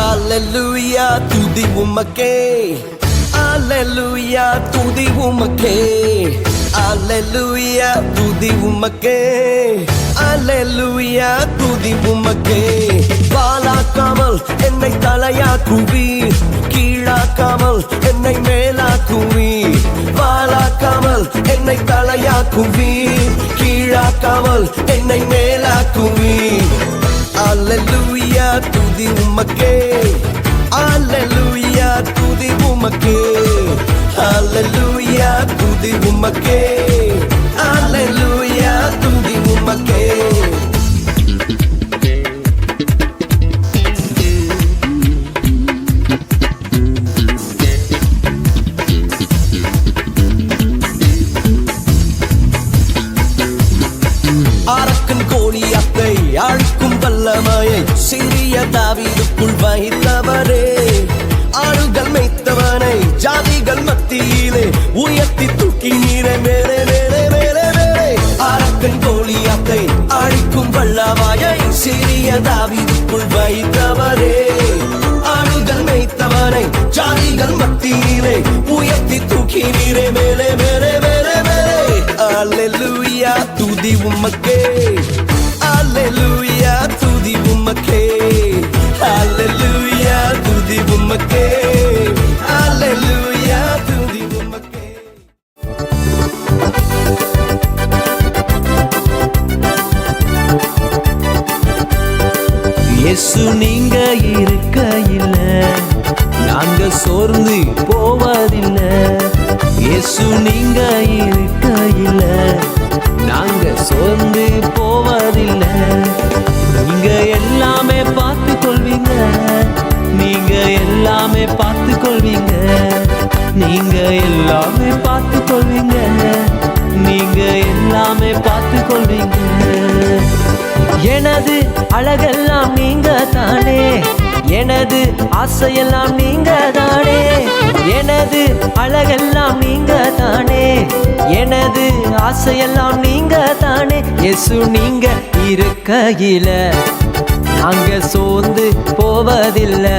அலலுயா துதி உமக்கே அலலுயா துதி உமக்கே அலலுயா துதி உமக்கே அலலுயா துதி உமக்கே பாலாக்காமல் என்னை தலையாக்குவி கீழாக்காமல் என்னை மேலாக்குவி பாலாக்காமல் என்னை தலையாக்குவி கீழாக்காமல் என்னை மேலாக்குவி Alleluia, துதி உமக்கே Alleluia, துதி உமக்கே Alleluia, துதி உமக்கே வல்லமையை சிறிய தாவிதுக்குள் வைத்தவரே ஆடுகள் மெய்த்தவனை ஜாதிகள் மத்தியிலே உயர்த்தி தூக்கி நீரை மேலே மேலே மேலே மேலே. அரக்கன் கோழியத்தை அழிக்கும் வல்லமையை சிறிய தாவிதுக்குள் வைத்தவரே ஆடுகள் மெய்த்தவனை ஜாதிகள் மத்தியிலே உயர்த்தி தூக்கி நீரை மேலே மேலே மேலே மேலே. Alleluia, துதி உமக்கே. Alleluia, உமக்கே. Alleluia, துதி உமக்கே. Alleluia, துதி உமக்கே. இயேசு நீங்க இருக்கையில் நாங்க சோர்ந்து போவதில்லை. இயேசு நீங்க இருக்கையில் நாங்க சோர்ந்து நீங்க எல்லாமே பார்த்து கொள்வீங்க நீங்க எல்லாமே பார்த்து கொள்வீங்க எனது அழகெல்லாம் நீங்க தானே எனது ஆசையெல்லாம் நீங்க தானே எனது அழகெல்லாம் நீங்க தானே எனது ஆசையெல்லாம் நீங்க தானே எசு நீங்க இருக்கையில நாங்க சோர்ந்து போவதில்லை.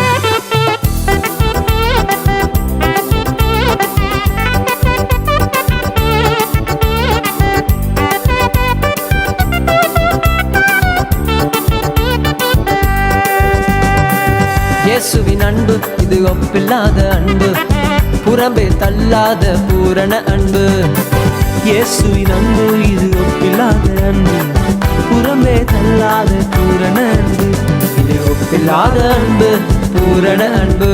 ஒப்பில்லாத அன்பு புறம்பே தள்ளாத பூரண அன்பு. இயேசுவின் அன்பு இது ஒப்பில்லாத அன்பு புறம்பே தள்ளாத பூரண அன்பு. இது ஒப்பில்லாத அன்பு பூரண அன்பு.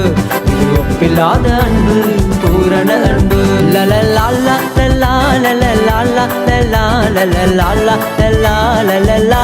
இது ஒப்பில்லாத அன்பு பூரண அன்பு. லலலாலா லலா லலலாலா லலா லலலாலா லலா லலலா